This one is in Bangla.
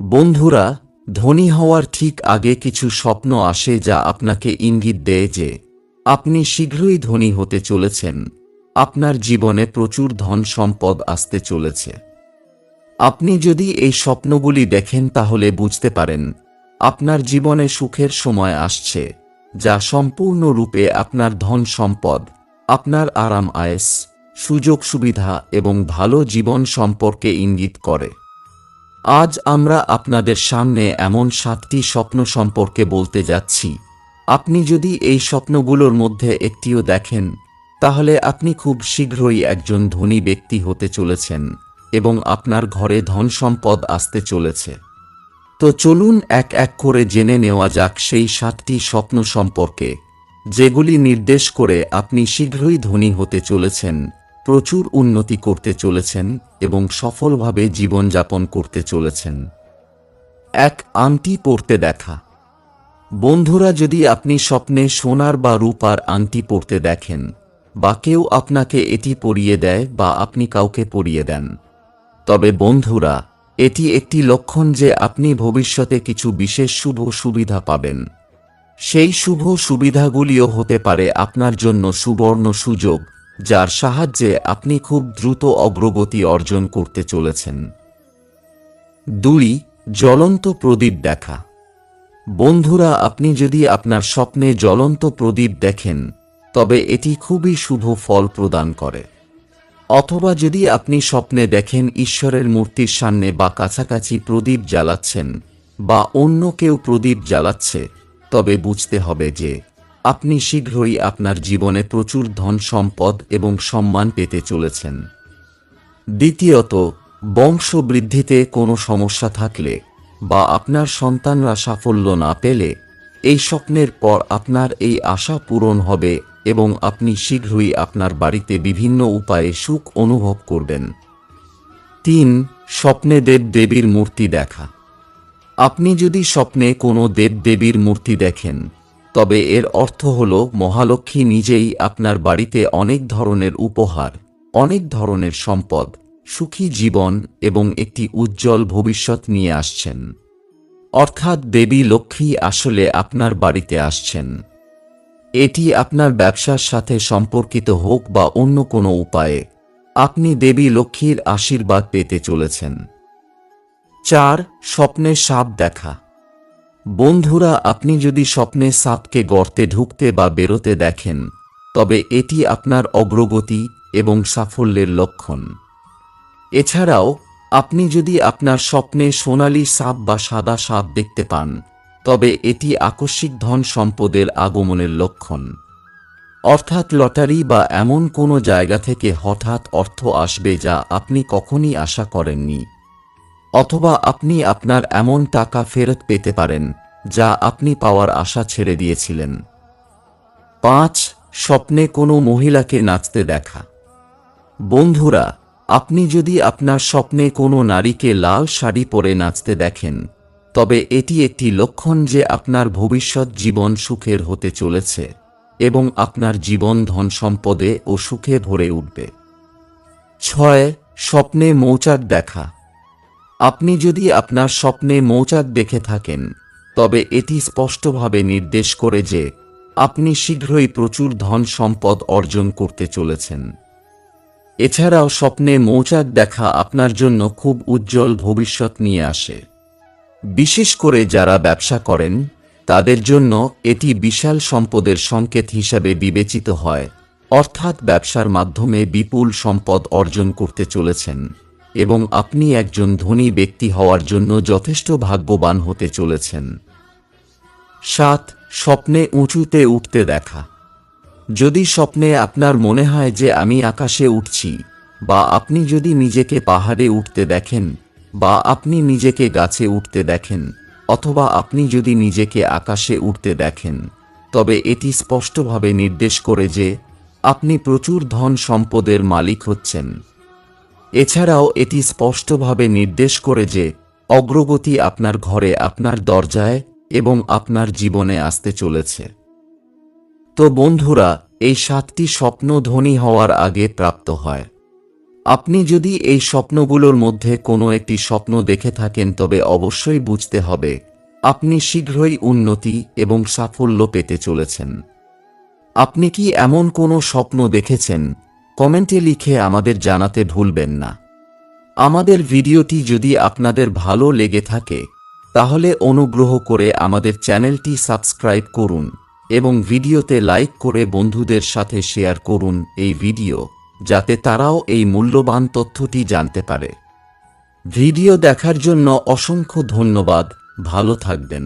বন্ধুরা, ধনী হওয়ার ঠিক আগে কিছু স্বপ্ন আসে যা আপনাকে ইঙ্গিত দেয় যে আপনি শীঘ্রই ধনী হতে চলেছেন। আপনার জীবনে প্রচুর ধন সম্পদ আসতে চলেছে। আপনি যদি এই স্বপ্নগুলি দেখেন তাহলে বুঝতে পারেন, আপনার জীবনে সুখের সময় আসছে, যা সম্পূর্ণরূপে আপনার ধন সম্পদ, আপনার আরাম আয়েস, সুযোগ সুবিধা এবং ভালো জীবন সম্পর্কে ইঙ্গিত করে। আজ আমরা আপনাদের সামনে এমন সাতটি স্বপ্ন সম্পর্কে বলতে যাচ্ছি। আপনি যদি এই স্বপ্নগুলোর মধ্যে একটিও দেখেন, তাহলে আপনি খুব শীঘ্রই একজন ধনী ব্যক্তি হতে চলেছেন এবং আপনার ঘরে ধন সম্পদ আসতে চলেছে। তো চলুন এক এক করে জেনে নেওয়া যাক সেই সাতটি স্বপ্ন সম্পর্কে, যেগুলি নির্দেশ করে আপনি শীঘ্রই ধনী হতে চলেছেন প্রচুর উন্নতি করতে চলেছেন এবং সফলভাবে জীবনযাপন করতে চলেছেন। এক আংটি পরতে দেখা। বন্ধুরা, যদি আপনি স্বপ্নে সোনার বা রূপার আংটি পরতে দেখেন, বা কেউ আপনাকে এটি পরিয়ে দেয় বা আপনি কাউকে পরিয়ে দেন। তবে বন্ধুরা, এটি একটি লক্ষণ যে আপনি ভবিষ্যতে কিছু বিশেষ শুভ সুবিধা পাবেন। সেই শুভ সুবিধাগুলিও হতে পারে আপনার জন্য সুবর্ণ সুযোগ যার সাহায্যে আপনি খুব দ্রুত অগ্রগতি অর্জন করতে চলেছেন। দুই, জ্বলন্ত প্রদীপ দেখা। বন্ধুরা, আপনি যদি আপনার স্বপ্নে জ্বলন্ত প্রদীপ দেখেন, তবে এটি খুবই শুভ ফল প্রদান করে। অথবা যদি আপনি স্বপ্নে দেখেন ঈশ্বরের মূর্তির সামনে বা কাছাকাছি প্রদীপ জ্বালাচ্ছেন বা অন্য কেউ প্রদীপ জ্বালাচ্ছে, তবে বুঝতে হবে যে আপনি শীঘ্রই আপনার জীবনে প্রচুর ধন সম্পদ এবং সম্মান পেতে চলেছেন। দ্বিতীয়ত, বংশবৃদ্ধিতে কোনো সমস্যা থাকলে বা আপনার সন্তানরা সাফল্য না পেলে এই স্বপ্নের পর আপনার এই আশা পূরণ হবে এবং আপনি শীঘ্রই আপনার বাড়িতে বিভিন্ন উপায়ে সুখ অনুভব করবেন। তিন, স্বপ্নে দেব দেবীর মূর্তি দেখা। আপনি যদি স্বপ্নে কোনো দেব দেবীর মূর্তি দেখেন তবে এর অর্থ হল মহালক্ষ্মী নিজেই আপনার বাড়িতে অনেক ধরনের উপহার, অনেক ধরনের সম্পদ, সুখী জীবন এবং একটি উজ্জ্বল ভবিষ্যৎ নিয়ে আসছেন। অর্থাৎ দেবী লক্ষ্মী আসলে আপনার বাড়িতে আসছেন। এটি আপনার ব্যবসার সাথে সম্পর্কিত হোক বা অন্য কোনো উপায়ে, আপনি দেবী লক্ষ্মীর আশীর্বাদ পেতে চলেছেন। চার, স্বপ্নে সাপ দেখা। বন্ধুরা, আপনি যদি স্বপ্নে সাপকে গর্তে ঢুকতে বা বেরোতে দেখেন, তবে এটি আপনার অগ্রগতি এবং সাফল্যের লক্ষণ। এছাড়াও, আপনি যদি আপনার স্বপ্নে সোনালী সাপ বা সাদা সাপ দেখতে পান, তবে এটি আকস্মিক ধন সম্পদের আগমনের লক্ষণ। অর্থাৎ লটারি বা এমন কোনো জায়গা থেকে হঠাৎ অর্থ আসবে যা আপনি কখনই আশা করেননি। অথবা আপনি আপনার এমন টাকা ফেরত পেতে পারেন, যা আপনি পাওয়ার আশা ছেড়ে দিয়েছিলেন। পাঁচ, স্বপ্নে কোনো মহিলাকে নাচতে দেখা। বন্ধুরা, আপনি যদি আপনার স্বপ্নে কোনো নারীকে লাল শাড়ি পরে নাচতে দেখেন, তবে এটি একটি লক্ষণ যে আপনার ভবিষ্যৎ জীবন সুখের হতে চলেছে এবং আপনার জীবন ধন সম্পদে ও সুখে ভরে উঠবে। ছয়, স্বপ্নে মৌচাক দেখা। আপনি যদি আপনার স্বপ্নে মৌচাক দেখে থাকেন, তবে এটি স্পষ্টভাবে নির্দেশ করে যে আপনি শীঘ্রই প্রচুর ধন সম্পদ অর্জন করতে চলেছেন। এছাড়াও স্বপ্নে মৌচাক দেখা আপনার জন্য খুব উজ্জ্বল ভবিষ্যৎ নিয়ে আসে। বিশেষ করে যারা ব্যবসা করেন, তাদের জন্য এটি বিশাল সম্পদের সংকেত হিসাবে বিবেচিত হয়, অর্থাৎ ব্যবসার মাধ্যমে বিপুল সম্পদ অর্জন করতে চলেছেন। এবং আপনি একজন ধনী ব্যক্তি হওয়ার জন্য যথেষ্ট ভাগ্যবান হতে চলেছেন। সাত, স্বপ্নে উঁচুতে উঠতে দেখা। যদি স্বপ্নে আপনার মনে হয় যে আমি আকাশে উঠছি, বা আপনি যদি নিজেকে পাহাড়ে উঠতে দেখেন, বা আপনি নিজেকে গাছে উঠতে দেখেন, অথবা আপনি যদি নিজেকে আকাশে উঠতে দেখেন, তবে এটি স্পষ্টভাবে নির্দেশ করে যে আপনি প্রচুর ধন সম্পদের মালিক হচ্ছেন। এছাড়াও এটি স্পষ্টভাবে নির্দেশ করে যে, অগ্রগতি আপনার ঘরে আপনার দরজায় এবং আপনার জীবনে আসতে চলেছে। তো বন্ধুরা, এই সাতটি স্বপ্ন ধনী হওয়ার আগে প্রাপ্ত হয়। আপনি যদি এই স্বপ্নগুলোর মধ্যে কোনো একটি স্বপ্ন দেখে থাকেন, তবে অবশ্যই বুঝতে হবে, আপনি শীঘ্রই উন্নতি এবং সাফল্য পেতে চলেছেন। আপনি কি এমন কোনো স্বপ্ন দেখেছেন কমেন্টে লিখে আমাদের জানাতে ভুলবেন না। আমাদের ভিডিওটি যদি আপনাদের ভালো লেগে থাকে, তাহলে অনুগ্রহ করে আমাদের চ্যানেলটি সাবস্ক্রাইব করুন এবং ভিডিওতে লাইক করে বন্ধুদের সাথে শেয়ার করুন এই ভিডিও, যাতে তারাও এই মূল্যবান তথ্যটি জানতে পারে। ভিডিও দেখার জন্য অসংখ্য ধন্যবাদ, ভালো থাকবেন।